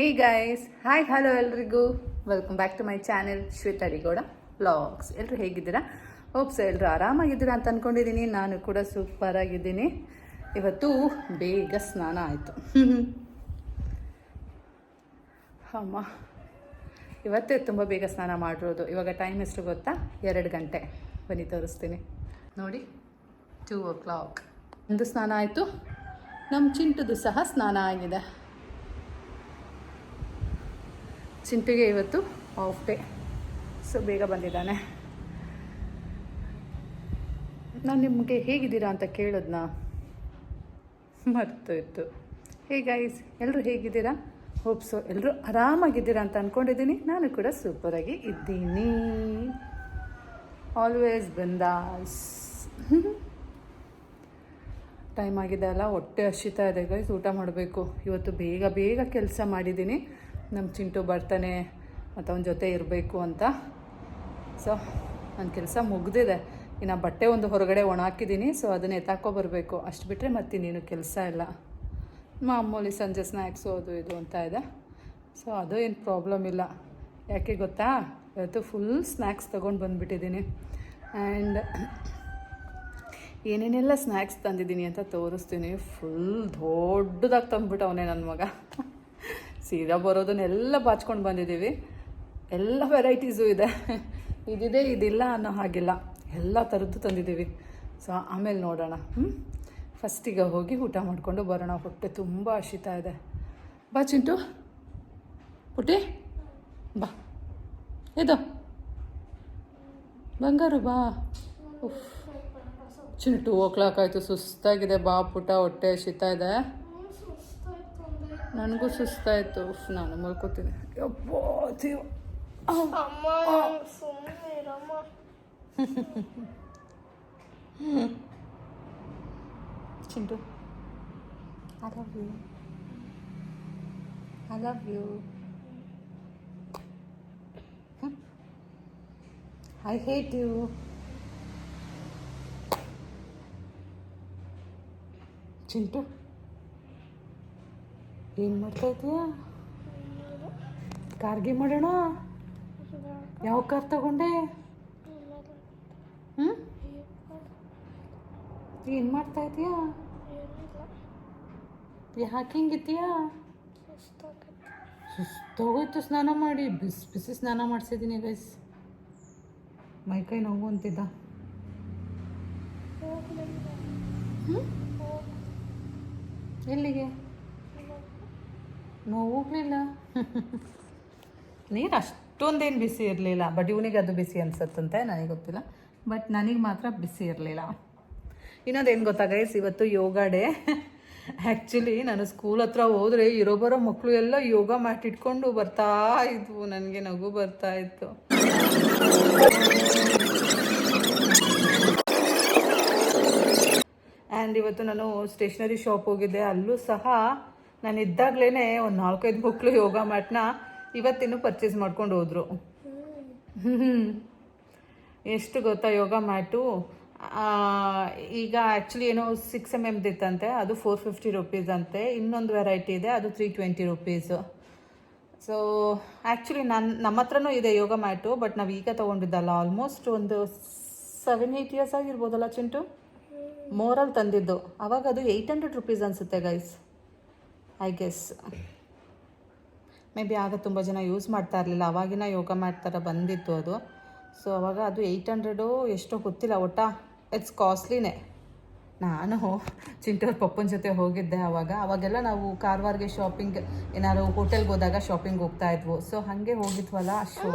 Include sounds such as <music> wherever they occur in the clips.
ಹೇ guys hi hello ಎಲ್ರಿಗೂ. Welcome back to my channel Shweta Rigowda blogs ಎಲ್ಲರೂ ಹೇಗಿದ್ದೀರಾ? Hopes ಎಲ್ಲರೂ ಆರಾಮಾಗಿದ್ದೀರಾ ಅಂತ ಅಂದ್ಕೊಂಡಿದ್ದೀನಿ ನಾನು ಕೂಡ ಸೂಪರ್ ಆಗಿದ್ದೀನಿ. ಇವತ್ತು ಬೇಗ ಸ್ನಾನ ಆಯಿತು. <laughs> ಅಮ್ಮ, ಇವತ್ತೇ ತುಂಬ ಬೇಗ ಸ್ನಾನ ಮಾಡಿರೋದು. ಇವಾಗ ಟೈಮ್ ಎಷ್ಟು ಗೊತ್ತಾ? ಎರಡು ಗಂಟೆ. ಬನ್ನಿ, ತೋರಿಸ್ತೀನಿ. ನೋಡಿ ಟೂ ಓ ಕ್ಲಾಕ್ ಒಂದು ಸ್ನಾನ ಆಯಿತು. ನಮ್ಮ ಚಿಂಟುದು ಸಹ ಸ್ನಾನ ಆಗಿದೆ. ಚಿಂಟಿಗೆ ಇವತ್ತು ಆಫ್ ಡೇ ಸೊ ಬೇಗ ಬಂದಿದ್ದಾನೆ. ನಾನು ನಿಮಗೆ ಹೇಗಿದ್ದೀರಾ ಅಂತ ಕೇಳೋದ್ನ ಹೇ ಗೈಸ್ ಎಲ್ಲರೂ ಹೇಗಿದ್ದೀರಾ? ಹೋಪ್ಸು ಎಲ್ಲರೂ ಆರಾಮಾಗಿದ್ದೀರಾ ಅಂತ ಅಂದ್ಕೊಂಡಿದ್ದೀನಿ ನಾನು ಕೂಡ ಸೂಪರಾಗಿ ಇದ್ದೀನಿ. ಆಲ್ವೇಸ್ ಬಂದಾಸ್ ಟೈಮ್ ಆಗಿದೆ ಅಲ್ಲ, ಹೊಟ್ಟೆ ಹಸಿತಾ ಇದೆ. ಗೈಸ್ ಊಟ ಮಾಡಬೇಕು. ಇವತ್ತು ಬೇಗ ಬೇಗ ಕೆಲಸ ಮಾಡಿದ್ದೀನಿ. ನಮ್ಮ ಚಿಂಟು ಬರ್ತಾನೆ ಮತ್ತು ಅವನ ಜೊತೆ ಇರಬೇಕು ಅಂತ. ಸೊ ನನ್ನ ಕೆಲಸ ಮುಗ್ದಿದೆ. ಇನ್ನು ಬಟ್ಟೆ ಒಂದು ಹೊರಗಡೆ ಒಣ ಹಾಕಿದ್ದೀನಿ ಸೊ ಅದನ್ನ ಎತ್ತಾಕೊ ಬರಬೇಕು. ಅಷ್ಟು ಬಿಟ್ಟರೆ ಮತ್ತೆ ನೀನು ಕೆಲಸ ಇಲ್ಲ. ಮಾಮೂಲಿ ಸಂಜೆ ಸ್ನ್ಯಾಕ್ಸು ಅದು ಇದು ಅಂತ ಇದೆ. ಸೊ ಅದು ಏನು ಪ್ರಾಬ್ಲಮ್ ಇಲ್ಲ. ಯಾಕೆ ಗೊತ್ತಾ? ಇವತ್ತು ಫುಲ್ ಸ್ನ್ಯಾಕ್ಸ್ ತೊಗೊಂಡು ಬಂದುಬಿಟ್ಟಿದ್ದೀನಿ ಆ್ಯಂಡ್ ಏನೇನೆಲ್ಲ ಸ್ನ್ಯಾಕ್ಸ್ ತಂದಿದ್ದೀನಿ ಅಂತ ತೋರಿಸ್ತೀನಿ. ಫುಲ್ ದೊಡ್ಡದಾಗಿ ತಂದ್ಬಿಟ್ಟು ಅವನೇ ನನ್ನ ಮಗ. ಸೀದಾ ಬರೋದನ್ನೆಲ್ಲ ಬಾಚ್ಕೊಂಡು ಬಂದಿದ್ದೀವಿ. ಎಲ್ಲ ವೆರೈಟೀಸು ಇದೆ. ಇದಿದೆ, ಇದಿಲ್ಲ ಅನ್ನೋ ಹಾಗಿಲ್ಲ. ಎಲ್ಲ ಥರದ್ದು ತಂದಿದ್ದೀವಿ. ಸೊ ಆಮೇಲೆ ನೋಡೋಣ. ಹ್ಞೂ ಫಸ್ಟಿಗೆ ಹೋಗಿ ಊಟ ಮಾಡಿಕೊಂಡು ಬರೋಣ. ಹೊಟ್ಟೆ ತುಂಬ ಹಸಿತಾ ಇದೆ. ಬಾ ಚಿಂಟು. ಪುಟಿ ಬಾ. ಇದು ಬಂಗಾರು, ಬಾ. ಉಫ್. ಚಿಂಟು, ಓ ಕ್ಲಾಕ್ ಆಯಿತು. ಸುಸ್ತಾಗಿದೆ. ಬಾ ಪುಟ ಹೊಟ್ಟೆ ಶೀತ ಇದೆ. ನನಗೂ ಸುಸ್ತಾಯಿತು ಉಫ್ ನಾನು ಮಲ್ಕೋತೀನಿ ಯಪ್ಪೋ ದೇವ್ ಅಮ್ಮ ಸುಮ್ಮನೆ ಇರಮ್ಮ Chintu I love you I love you I hate you Chintu ಏನು ಮಾಡ್ತಾ ಇದೀಯಾ? ಕಾರ್ಗೆ ಮಾಡೋಣ? ಯಾವ ಕಾರ್ ತಗೊಂಡೆ? ಹ್ಞೂ ಏನು ಮಾಡ್ತಾ ಇದೀಯಾ? ಯಾಕೆ ಹಿಂಗಿದ್ದೀಯಾ ಸುಸ್ತೋಗೋಯ್ತು ಸ್ನಾನ ಮಾಡಿ. ಬಿಸಿ ಬಿಸಿ ಸ್ನಾನ ಮಾಡಿಸಿದ್ದೀನಿ ಗೈಸ್ ಮೈಕೈ ನೋವು ಅಂತಿದ್ದ? ಎಲ್ಲಿಗೆ? ನೋವು ಹೋಗ್ಲಿಲ್ಲ ನೀರು ಅಷ್ಟೊಂದೇನು ಬಿಸಿ ಇರಲಿಲ್ಲ. ಬಟ್ ಇವನಿಗೆ ಅದು ಬಿಸಿ ಅನ್ಸತ್ತಂತೆ, ನನಗೆ ಗೊತ್ತಿಲ್ಲ. ಬಟ್ ನನಗೆ ಮಾತ್ರ ಬಿಸಿ ಇರಲಿಲ್ಲ. ಇನ್ನೊಂದೇನು ಗೊತ್ತಾ ಗೈಸ್ ಇವತ್ತು ಯೋಗ ಡೇ. ಆ್ಯಕ್ಚುಲಿ ನಾನು ಸ್ಕೂಲ್ ಹತ್ರ ಹೋದರೆ ಇರೋ ಬರೋ ಮಕ್ಕಳು ಎಲ್ಲ ಯೋಗ ಮ್ಯಾಟ್ ಇಟ್ಕೊಂಡು ಬರ್ತಾ ಇದ್ವು. ನನಗೆ ನಗು ಬರ್ತಾ ಇತ್ತು. ಆ್ಯಂಡ್ ಇವತ್ತು ನಾನು ಸ್ಟೇಷ್ನರಿ ಶಾಪ್ ಹೋಗಿದ್ದೆ. ಅಲ್ಲೂ ಸಹ ನಾನು ಇದ್ದಾಗಲೇ ಒಂದು ನಾಲ್ಕೈದು ಮಕ್ಕಳು ಯೋಗ ಮ್ಯಾಟ್ನ ಇವತ್ತಿನ್ನು ಪರ್ಚೇಸ್ ಮಾಡ್ಕೊಂಡು ಹೋದ್ರು. ಎಷ್ಟು ಗೊತ್ತಾ ಯೋಗ ಮ್ಯಾಟು? ಈಗ ಆ್ಯಕ್ಚುಲಿ ಏನೋ ಸಿಕ್ಸ್ ಎಂ ಎಮ್ದು ಇತ್ತಂತೆ ಅದು ಫೋರ್ ಫಿಫ್ಟಿ ರುಪೀಸ್ ಅಂತೆ. ಇನ್ನೊಂದು ವೆರೈಟಿ ಇದೆ ಅದು three twenty rupees so actually ನನ್ನ ನಮ್ಮ ಹತ್ರನೂ ಇದೆ ಯೋಗ ಮ್ಯಾಟು ಬಟ್ ನಾವು ಈಗ ತೊಗೊಂಡಿದ್ದಲ್ಲ ಆಲ್ಮೋಸ್ಟ್ ಒಂದು ಸೆವೆನ್ ಏಯ್ಟ್ ಇಯರ್ಸ್ ಆಗಿರ್ಬೋದಲ್ಲ ಚಿಂಟು? ಮೋರಲ್ಲಿ ತಂದಿದ್ದು. ಅವಾಗ ಅದು ಏಯ್ಟ್ ಹಂಡ್ರೆಡ್ ರುಪೀಸ್ ಅನಿಸುತ್ತೆ guys I guess maybe ಆಗ ತುಂಬ ಜನ ಯೂಸ್ ಮಾಡ್ತಾ ಇರಲಿಲ್ಲ. ಅವಾಗಿನ ಯೋಗ ಮ್ಯಾಟ್ ಥರ ಬಂದಿತ್ತು ಅದು. ಸೊ ಅವಾಗ ಅದು ಏಯ್ಟ್ ಹಂಡ್ರೆಡು ಎಷ್ಟೋ ಗೊತ್ತಿಲ್ಲ. ಒಟ್ಟ ಇಟ್ಸ್ ಕಾಸ್ಟ್ಲಿನೇ ನಾನು ಚಿಂಟೋರ್ ಪಪ್ಪನ ಜೊತೆ ಹೋಗಿದ್ದೆ ಅವಾಗ. ಅವಾಗೆಲ್ಲ ನಾವು ಕಾರವಾರ್ಗೆ ಶಾಪಿಂಗ್ ಏನಾದ್ರು ಹೋಟೆಲ್ಗೆ ಹೋದಾಗ ಶಾಪಿಂಗ್ ಹೋಗ್ತಾ ಇದ್ವು. ಸೊ ಹಾಗೆ ಹೋಗಿದ್ವಲ್ಲ? ಶೋ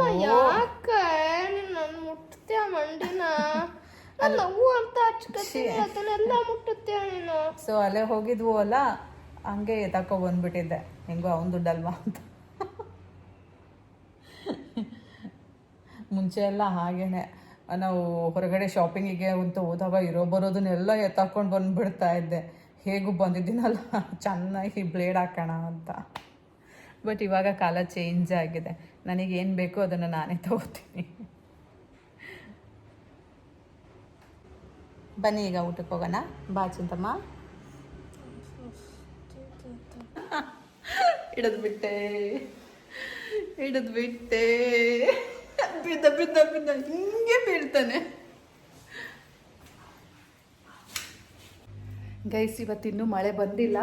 ಸೊ ಅಲ್ಲೇ ಹೋಗಿದ್ವು ಅಲ್ಲ? ಹಂಗೆ ತಕೊ ಬಂದ್ಬಿಟ್ಟಿದ್ದೆ. ಹೆಂಗೋ ಅವನ ದುಡ್ಡಲ್ವಾ ಅಂತ. ಮುಂಚೆ ಎಲ್ಲ ಹಾಗೇನೆ. ನಾವು ಹೊರಗಡೆ ಶಾಪಿಂಗಿಗೆ ಅಂತ ಹೋದಾಗ ಇರೋ ಬರೋದನ್ನೆಲ್ಲ ಎತ್ತಾಕೊಂಡು ಬಂದ್ಬಿಡ್ತಾ ಇದ್ದೆ. ಹೇಗೂ ಬಂದಿದ್ದೀನಲ್ಲ, ಚೆನ್ನಾಗಿ ಬ್ಲೇಡ್ ಹಾಕೋಣ ಅಂತ. ಬಟ್ ಇವಾಗ ಕಾಲ ಚೇಂಜ್ ಆಗಿದೆ. ನನಗೆ ಏನು ಬೇಕೋ ಅದನ್ನು ನಾನೇ ತಗೋತೀನಿ. ಬನ್ನಿ ಈಗ ಊಟಕ್ಕೆ ಹೋಗೋಣ. ಬಾ ಚಿಂತಮ್ಮ. ಹಿಡಿದು ಬಿಟ್ಟೆ ಹಿಡಿದು ಬಿಟ್ಟೆ ಬಿದ್ದ ಬಿದ್ದ ಬಿದ್ದ. ಹಿಂಗೆ ಬೀಳ್ತಾನೆ. ಗೈಸ್ ಇವತ್ತಿನ್ನೂ ಮಳೆ ಬಂದಿಲ್ಲ.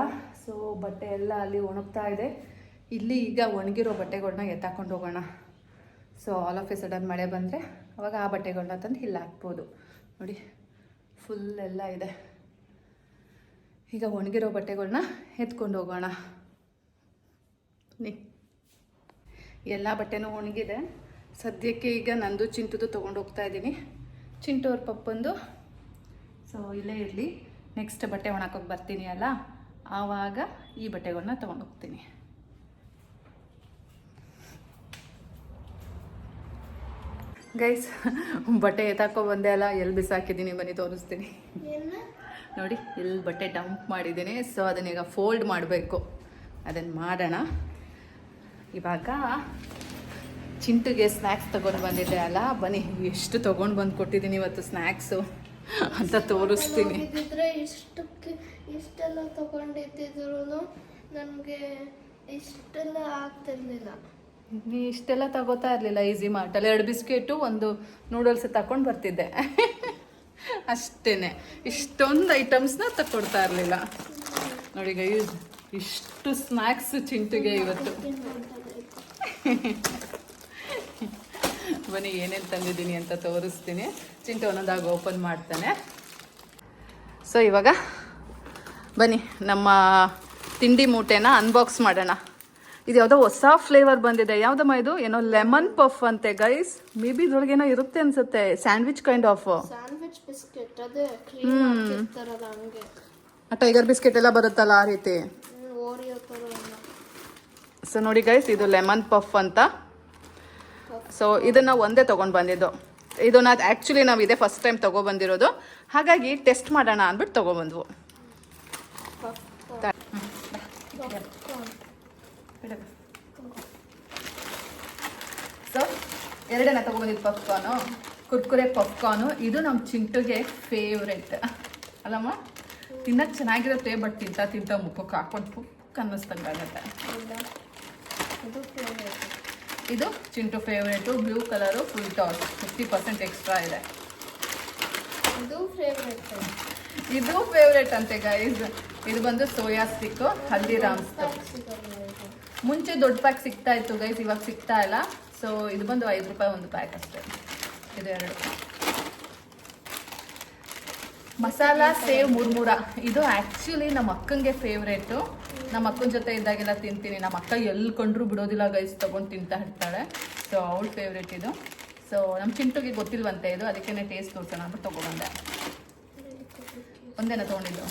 ಸೊ ಬಟ್ಟೆ ಎಲ್ಲ ಅಲ್ಲಿ ಒಣಗ್ತಾ ಇದೆ. ಇಲ್ಲಿ ಈಗ ಒಣಗಿರೋ ಬಟ್ಟೆಗಳನ್ನ ಎತ್ತಾಕೊಂಡು ಹೋಗೋಣ. So all of a sudden ಮಳೆ ಬಂದರೆ ಅವಾಗ ಆ ಬಟ್ಟೆಗಳನ್ನ ತಂದು ಇಲ್ಲಿ ಹಾಕ್ಬೋದು. ನೋಡಿ ಫುಲ್ ಎಲ್ಲ ಇದೆ. ಈಗ ಒಣಗಿರೋ ಬಟ್ಟೆಗಳನ್ನ ಎತ್ಕೊಂಡು ಹೋಗೋಣ. ನೀ. ಎಲ್ಲ ಬಟ್ಟೆನೂ ಒಣಗಿದೆ. ಸದ್ಯಕ್ಕೆ ಈಗ ನಂದು ಚಿಂಟುದು ತೊಗೊಂಡು ಹೋಗ್ತಾ ಇದ್ದೀನಿ. ಚಿಂಟು ಅವ್ರ ಪಪ್ಪಂದು. ಸೊ ಇಲ್ಲೇ ಇರಲಿ. ನೆಕ್ಸ್ಟ್ ಬಟ್ಟೆ ಒಣಕೋಕೆ ಬರ್ತೀನಿ ಅಲ್ಲ? ಆವಾಗ ಈ ಬಟ್ಟೆಗಳನ್ನ ತೊಗೊಂಡು ಹೋಗ್ತೀನಿ. ಗೈಸ್ ಬಟ್ಟೆ ಎತ್ತಾಕೊ ಬಂದೆ ಅಲ್ಲ? ಎಲ್ಲಿ ಬಿಸಾಕಿದ್ದೀನಿ ಬನ್ನಿ ತೋರಿಸ್ತೀನಿ. ನೋಡಿ ಇಲ್ಲಿ ಬಟ್ಟೆ ಡಂಪ್ ಮಾಡಿದ್ದೀನಿ. ಸೊ ಅದನ್ನೀಗ ಫೋಲ್ಡ್ ಮಾಡಬೇಕು. ಅದನ್ನು ಮಾಡೋಣ. ಇವಾಗ ಚಿಂಟುಗೆ ಸ್ನ್ಯಾಕ್ಸ್ ತೊಗೊಂಡು ಬಂದಿದ್ದೆ ಅಲ್ಲ ಬನ್ನಿ ಎಷ್ಟು ತೊಗೊಂಡು ಬಂದು ಕೊಟ್ಟಿದ್ದೀನಿ ಇವತ್ತು ಸ್ನ್ಯಾಕ್ಸು ಅಂತ ತೋರಿಸ್ತೀನಿ. ಇಷ್ಟಕ್ಕೆ ಇಷ್ಟೆಲ್ಲ ತಗೊಂಡಿದ್ದಿದ್ರು ನನಗೆ ಇಷ್ಟೆಲ್ಲ ಆಗ್ತಿರ್ಲಿಲ್ಲ. ನೀ ಇಷ್ಟೆಲ್ಲ ತಗೋತಾ ಇರಲಿಲ್ಲ ಈಸಿ ಮಾರ್ಟಲ್ಲಿ. ಎರಡು ಬಿಸ್ಕೆಟು ಒಂದು ನೂಡಲ್ಸ್ ತಕೊಂಡು ಬರ್ತಿದ್ದೆ. ಅಷ್ಟೇನೆ. ಇಷ್ಟೊಂದು ಐಟಮ್ಸ್ನ ತಗೊಡ್ತಾ ಇರಲಿಲ್ಲ. ನೋಡಿ ಇಷ್ಟು ಸ್ನ್ಯಾಕ್ಸ್ ಚಿಂಟಿಗೆ ಇವತ್ತು. ಬನ್ನಿ ಏನೇನು ತಂದಿದ್ದೀನಿ ಅಂತ ತೋರಿಸ್ತೀನಿ. ಚಿಂಟು ಒಂದೊಂದಾಗ ಓಪನ್ ಮಾಡ್ತಾನೆ. ಸೊ ಇವಾಗ ಬನ್ನಿ ನಮ್ಮ ತಿಂಡಿ ಮೂಟೆನ ಅನ್ಬಾಕ್ಸ್ ಮಾಡೋಣ. ಇದು ಯಾವುದೋ ಹೊಸ ಫ್ಲೇವರ್ ಬಂದಿದೆ. ಯಾವುದಮ್ಮ ಇದು? ಏನೋ ಲೆಮನ್ ಪಫ್ ಅಂತೆ ಗೈಸ್ ಮೇ ಬಿ ಇದ್ರೊಳಗೆ ಏನೋ ಇರುತ್ತೆ ಅನ್ಸುತ್ತೆ. ಸ್ಯಾಂಡ್ವಿಚ್ ಕೈಂಡ್ ಆಫ್ ಬಿಸ್ಕೆಟ್ ಹಂಗೆ. ಟೈಗರ್ ಬಿಸ್ಕೆಟ್ ಎಲ್ಲ ಬರುತ್ತಲ್ಲ ಆ ರೀತಿ? ಸೊ ನೋಡಿ ಗೈಸ್ ಇದು ಲೆಮನ್ ಪಫ್ ಅಂತ. ಸೊ ಇದನ್ನ ಒಂದೇ ತೊಗೊಂಡು ಬಂದಿದ್ದು. ಇದನ್ನ ಆ್ಯಕ್ಚುಲಿ ನಾವು ಇದೇ ಫಸ್ಟ್ ಟೈಮ್ ತೊಗೊಬಂದಿರೋದು ಹಾಗಾಗಿ ಟೆಸ್ಟ್ ಮಾಡೋಣ ಅಂದ್ಬಿಟ್ಟು ತೊಗೊಬಂದ್ವು ಸೊ ಎರಡನ್ನ ತೊಗೊಬಂದಿದ್ದು ಪಫ್ಕಾರ್ನು ಕುರ್ಕುರೆ ಪಫ್ಕಾರ್ನು ಇದು ನಮ್ಮ ಚಿಂಟುಗೆ ಫೇವ್ರೆಟ್ ಅಲ್ಲಮ್ಮ? ತಿನ್ನಕ್ಕೆ ಚೆನ್ನಾಗಿರುತ್ತೆ ಬಟ್ ತಿಂತ ತಿಂತ ಮುಖಕ್ಕೆ ಹಾಕೊಂಡು ಪುಕ್ ಇದು Chintu favourite blue colour full toss fifty percent extra ಇದೆ. ಇದು ಫೇವ್ರೆಟ್ ಇದು ಫೇವ್ರೇಟ್ ಅಂತೆ ಗೈಸ್ ಇದು ಬಂದು ಸೋಯಾ ಸ್ಟಿಕ್ಕು ಹಲ್ದಿರಾಮ್ಸ್. ಮುಂಚೆ ದೊಡ್ಡ ಪ್ಯಾಕ್ ಸಿಗ್ತಾ ಇತ್ತು ಗೈಸ್ ಇವಾಗ ಸಿಗ್ತಾ ಇಲ್ಲ. ಸೊ ಇದು ಬಂದು ಐದು ರೂಪಾಯಿ ಒಂದು ಪ್ಯಾಕ್ ಅಷ್ಟೇ. ಇದು ಎರಡು. ಮಸಾಲ ಸೇವ್ ಮುರ್ಮುರ. ಇದು ಆ್ಯಕ್ಚುಲಿ ನಮ್ಮ ಅಕ್ಕಂಗೆ ಫೇವ್ರೇಟು ನಮ್ಮ ಅಕ್ಕನ ಜೊತೆ ಇದ್ದಾಗೆಲ್ಲ ತಿಂತೀನಿ. ನಮ್ಮ ಅಕ್ಕ ಎಲ್ಲಿ ಕೊಂಡ್ರು ಬಿಡೋದಿಲ್ಲ ಗೈಸ್ ತೊಗೊಂಡು ತಿಂತಾ ಇರ್ತಾಳೆ. ಸೊ ಅವಳ ಫೇವ್ರೇಟ್ ಇದು. ಸೊ ನಮ್ಮ ಚಿಂಟುಗೆ ಗೊತ್ತಿಲ್ವಂತೆ ಇದು ಅದಕ್ಕೆ ಟೇಸ್ಟ್ ತೋರ್ಸೋಣ ಅಂತ ತೊಗೊಬಂದೆ ಒಂದೇನ ತೊಗೊಂಡಿದ್ದು?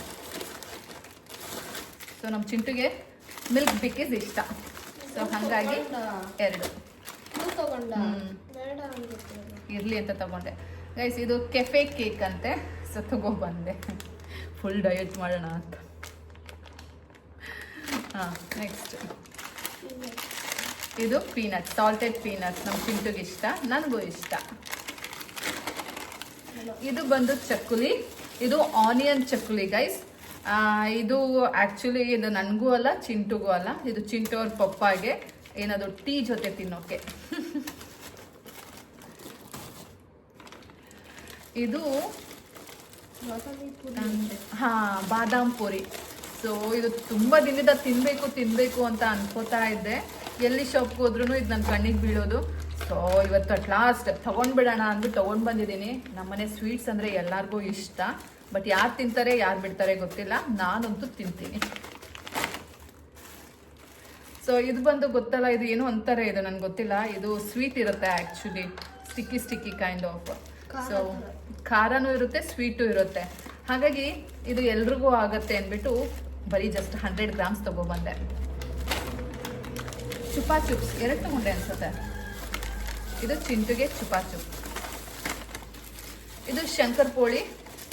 ಸೊ ನಮ್ಮ ಚಿಂಟುಗೆ ಮಿಲ್ಕ್ ಬಿಕ್ಕಿಸ್ ಇಷ್ಟ. ಸೊ ಹಾಗಾಗಿ ಎರಡು. ಇರಲಿ ಅಂತ ತಗೊಂಡೆ. ಗೈಸ್ ಇದು ಕೆಫೆ ಕೇಕ್ ಅಂತೆ. ಸೊ ತಗೊಬಂದೆ ಫುಲ್ ಡಯಟ್ ಮಾಡೋಣ ಅಂತ. ಹಾಂ ನೆಕ್ಸ್ಟ್ ಇದು ಪೀನಟ್ ಸಾಲ್ಟೆಡ್ ಪೀನಟ್ ನಮ್ಮ ಚಿಂಟುಗೆ ಇಷ್ಟ ನನಗೂ ಇಷ್ಟ. ಇದು ಬಂದು ಚಕ್ಕುಲಿ ಇದು ಆನಿಯನ್ ಚಕ್ಕುಲಿ ಗೈಸ್ ಇದು ಆ್ಯಕ್ಚುಲಿ ಇದು ನನಗೂ ಅಲ್ಲ ಚಿಂಟುಗೂ ಅಲ್ಲ. ಇದು ಚಿಂಟು ಅವ್ರ ಪಪ್ಪಾಗೆ ಏನಾದರೂ ಟೀ ಜೊತೆ ತಿನ್ನೋಕೆ. ಇದು ಹಾಂ ಬಾದಾಮ್ ಪುರಿ. ಸೊ ಇದು ತುಂಬಾ ದಿನದ ತಿನ್ಬೇಕು ತಿನ್ಬೇಕು ಅಂತ ಅನ್ಕೋತಾ ಇದ್ದೆ. ಎಲ್ಲಿ ಶಾಪ್ಗೆ ಹೋದ್ರೂ ಇದು ನನ್ನ ಕಣ್ಣಿಗೆ ಬೀಳೋದು. ಸೊ ಇವತ್ತು ಅಟ್ ಲಾಸ್ಟ್ ತಗೊಂಡ್ಬಿಡೋಣ ಅಂದ್ಬಿಟ್ಟು ತಗೊಂಡ್ ಬಂದಿದ್ದೀನಿ. ನಮ್ಮನೆ ಸ್ವೀಟ್ಸ್ ಅಂದ್ರೆ ಎಲ್ಲಾರ್ಗೂ ಇಷ್ಟ. ಬಟ್ ಯಾರು ತಿಂತಾರೆ ಯಾರು ಬಿಡ್ತಾರೆ ಗೊತ್ತಿಲ್ಲ. ನಾನಂತೂ ತಿಂತೀನಿ. ಸೊ ಇದು ಬಂದು ಗೊತ್ತಲ್ಲ ಇದು ಏನು ಅಂತಾರೆ ಇದು ನನ್ಗೆ ಗೊತ್ತಿಲ್ಲ. ಇದು ಸ್ವೀಟ್ ಇರುತ್ತೆ actually sticky sticky kind of so ಖಾರನೂ ಇರುತ್ತೆ ಸ್ವೀಟು ಇರುತ್ತೆ. ಹಾಗಾಗಿ ಇದು ಎಲ್ರಿಗೂ ಆಗತ್ತೆ ಅಂದ್ಬಿಟ್ಟು ಬರೀ ಜಸ್ಟ್ ಹಂಡ್ರೆಡ್ ಗ್ರಾಮ್ಸ್ ತಗೊಬಂದೆ. ಚುಪಾ ಚುಪ್ಸ್, ಎರಡು ತಗೊಂಡೆ ಅನ್ಸುತ್ತೆ. ಇದು ಚಿಂಟುಗೆ ಚುಪಾ ಚುಪ್. ಇದು ಶಂಕರ್ ಪೋಳಿ,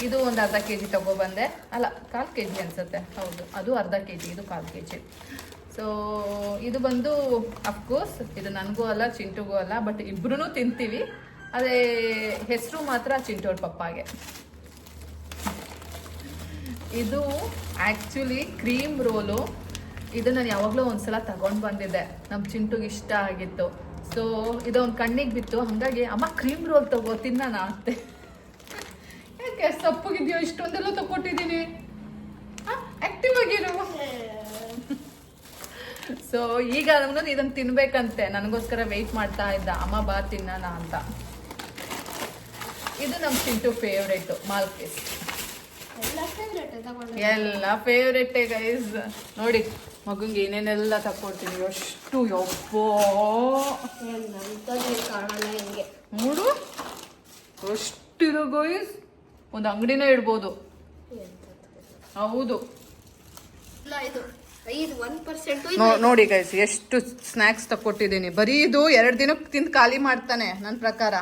ಇದು ಒಂದು ಅರ್ಧ ಕೆ ಜಿ ತಗೊಬಂದೆ. ಅಲ್ಲ, ಕಾಲು ಕೆ ಜಿ ಅನ್ಸುತ್ತೆ. ಹೌದು, ಅದು ಅರ್ಧ ಕೆ ಜಿ ಇದು ಕಾಲು ಕೆ ಜಿ ಸೊ ಇದು ಬಂದು ಅಫ್ಕೋರ್ಸ್ ಇದು ನನಗೂ ಅಲ್ಲ, ಚಿಂಟುಗೂ ಅಲ್ಲ ಬಟ್ ಇಬ್ರು ತಿಂತೀವಿ. ಅದೇ, ಹೆಸರು ಮಾತ್ರ ಚಿಂಟೋರ್ ಪಪ್ಪಾಗೆ. ಇದು ಆ್ಯಕ್ಚುಲಿ ಕ್ರೀಮ್ ರೋಲು ಇದು ನಾನು ಯಾವಾಗಲೂ ಒಂದ್ಸಲ ತಗೊಂಡು ಬಂದಿದ್ದೆ. ನಮ್ಮ ಚಿಂಟುಗೆ ಇಷ್ಟ ಆಗಿತ್ತು. ಸೊ ಇದೊಂದು ಕಣ್ಣಿಗೆ ಬಿತ್ತು. ಹಾಗಾಗಿ ಅಮ್ಮ ಕ್ರೀಮ್ ರೋಲ್ ತಗೋ, ತಿನ್ನೋಣ ಅಂತೆ. ಯಾಕೆ ಸಪ್ಪಗಿದೆಯೋ, ಇಷ್ಟೊಂದೆಲ್ಲ ತಗೊಟ್ಟಿದ್ದೀನಿ ಆಕ್ಟಿವ್ ಆಗಿರು. ಸೊ ಈಗ ನಾನು ಇದನ್ನು ತಿನ್ಬೇಕಂತೆ. ನನಗೋಸ್ಕರ ವೆಯ್ಟ್ ಮಾಡ್ತಾ ಇದ್ದ. ಅಮ್ಮ ಬಾ, ತಿನ್ನೋಣ ಅಂತ. ಇದು ನಮ್ಮ ಚಿಂಟು ಫೇವ್ರೇಟು ಮಾಲ್ಕೇಸ್ ಎಲ್ಲ ಫೇವ್ರೇಟ್ ತಗೊಂಡೆ ಎಲ್ಲ ಫೇವ್ರೇಟೇ ಗೈಸ್ ನೋಡಿ, ಮಗುಂಗೆ ಏನೇನೆಲ್ಲ ತಕ್ಕೊಡ್ತೀನಿ. ಅಷ್ಟು ಯಪ್ಪೋ ನೋಡು. ಅಷ್ಟಿರೋ ಗೈಸ್ ಒಂದು ಅಂಗಡಿನೇ ಇಡ್ಬೋದು. ಹೌದು. ನೋಡಿ ಗೈಸ್ ಎಷ್ಟು ಸ್ನ್ಯಾಕ್ಸ್ ತಕ್ಕೊಟ್ಟಿದ್ದೀನಿ. ಬರೀ ಇದು ಎರಡು ದಿನಕ್ಕೆ ತಿಂದು ಖಾಲಿ ಮಾಡ್ತಾನೆ ನನ್ನ ಪ್ರಕಾರ.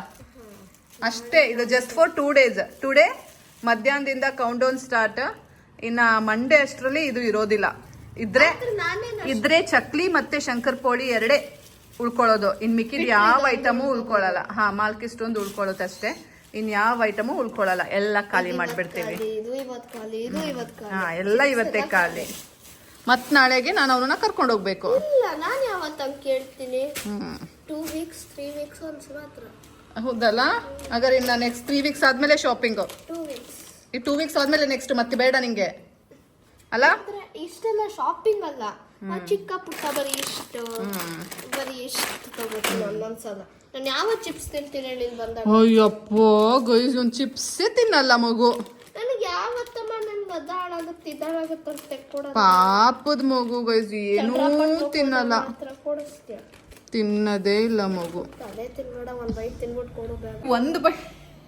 ಅಷ್ಟೇ, ಇದು just for two days today ಮಧ್ಯಾಹ್ನದಿಂದ ಕೌಂಟ್ ಡೌನ್ ಸ್ಟಾರ್ಟ್ ಇನ್ನ ಮಂಡೇ ಅಷ್ಟರಲ್ಲಿ ಇದು ಇರೋದಿಲ್ಲ. ಇದ್ರೆ ಇದ್ರೆ ಚಕ್ಲಿ ಮತ್ತೆ ಶಂಕರ್ ಪೋಳಿ ಎರಡೇ ಉಳ್ಕೊಳ್ಳೋದು. ಇನ್ ಮಿಕ್ಕಿದ ಯಾವ ಐಟಮು ಉಳ್ಕೊಳ್ಳಲ್ಲ. ಹಾ ಮಾಲ್ಕಿಷ್ಟೊಂದು ಉಳ್ಕೊಳ್ಳುತ್ತೆ ಅಷ್ಟೇ. ಇನ್ ಯಾವ ಐಟಮು ಉಳ್ಕೊಳ್ಳಲ್ಲ. ಎಲ್ಲ ಖಾಲಿ ಮಾಡ್ಬಿಡ್ತೀವಿ. ಹಾ ಎಲ್ಲ ಇವತ್ತೇ ಖಾಲಿ. ಮತ್ ನಾಳೆಗೆ ನಾನು ಅವ್ರನ್ನ ಕರ್ಕೊಂಡು ಹೋಗ್ಬೇಕು. ನಾನು ಯಾವತ್ತು ಕೇಳ್ತೀನಿ? ಟೂ ವೀಕ್ಸ್ ತ್ರೀ ವೀಕ್ಸ್ ಹೌದಲ್ಲ? ಹಾಗಾದ್ರೆ ಇನ್ನ ನೆಕ್ಸ್ಟ್ ತ್ರೀ ವೀಕ್ಸ್ ಆದಮೇಲೆ ಶಾಪಿಂಗ್ ಈ ಟೂ ವೀಕ್ಸ್ ಆದಮೇಲೆ ನೆಕ್ಸ್ಟ್ ಮತ್ತೆ ಬೇಡ ನಿಂಗೆ. ಅಲ್ಲ? ಇಷ್ಟೆಲ್ಲ ಶಾಪಿಂಗ್ ಅಲ್ಲ. ಚಿಕ್ಕ ಪುಟ್ಟ ಬರೀ ಇಷ್ಟು ಬರೀ ಇಷ್ಟು ತಗೋತೀನಿ ಒಂದೊಂದ್ಸಲ ನಾನು ಯಾವ ಚಿಪ್ಸ್ ತಿಂತೀನಿ ಹೇಳಿ ಬಂದಾಗ? ಅಯ್ಯಪ್ಪ ಗೈಸ್ ಒಂದು ಚಿಪ್ಸೇ ತಿನ್ನಲ್ಲ ಮಗು. ನನಗೆ ಯಾವತ್ತಮ್ಮ ನನ್ಗೆ ಅದಾಳಾಗುತ್ತೆ ಇದಾಳಾಗುತ್ತೆ ಅಂತ ತೆಕ್ಕೊಡೋದು ಪಾಪದ ಮಗು ಗೈಸ್ ಏನೂ ತಿನ್ನಲ್ಲ. ಕೊಡಿಸ್ತೀಯ? ತಿನ್ನದೇ ಇಲ್ಲ ಮಗು. ಒಂದ್ ಬೈಟ್ ತಿನ್ಬಿಟ್ಟು ಕೊಡು ಒಂದು ಬೈ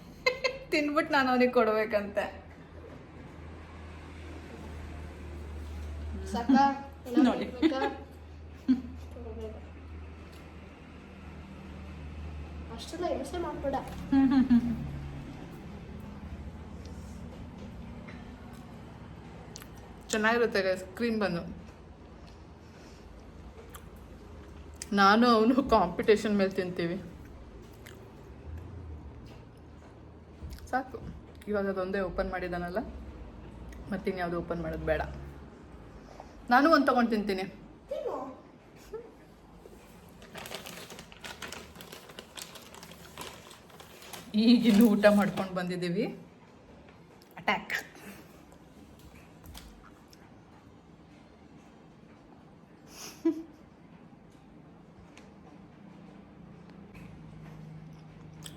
<laughs> ತಿನ್ಬಿಟ್ಟು ನಾನು ಅವನಿಗೆ ಕೊಡ್ಬೇಕಂತೆ. ಸಾಕ? ನೋಡಿ. <laughs> ಅಷ್ಟೆಲ್ಲ ಹಿಂಸೆ ಮಾಡ್ಬೇಡ. ಚೆನ್ನಾಗಿರುತ್ತೆ ಸ್ಕ್ರೀನ್ ಬಂದು. ನಾನು ಅವನು ಕಾಂಪಿಟೇಷನ್ ಮೇಲೆ ತಿಂತೀವಿ. ಸಾಕು. ಇವಾಗ ಅದೊಂದೇ ಓಪನ್ ಮಾಡಿದಾನಲ್ಲ? ಮತ್ತಿನ್ಯಾವುದು ಓಪನ್ ಮಾಡೋದು ಬೇಡ. ನಾನು ಒಂದು ತಗೊಂಡು ತಿಂತೀನಿ. ಈಗಿನ್ನೂ ಊಟ ಮಾಡ್ಕೊಂಡು ಬಂದಿದ್ದೀವಿ. ಅಟ್ಯಾಕ್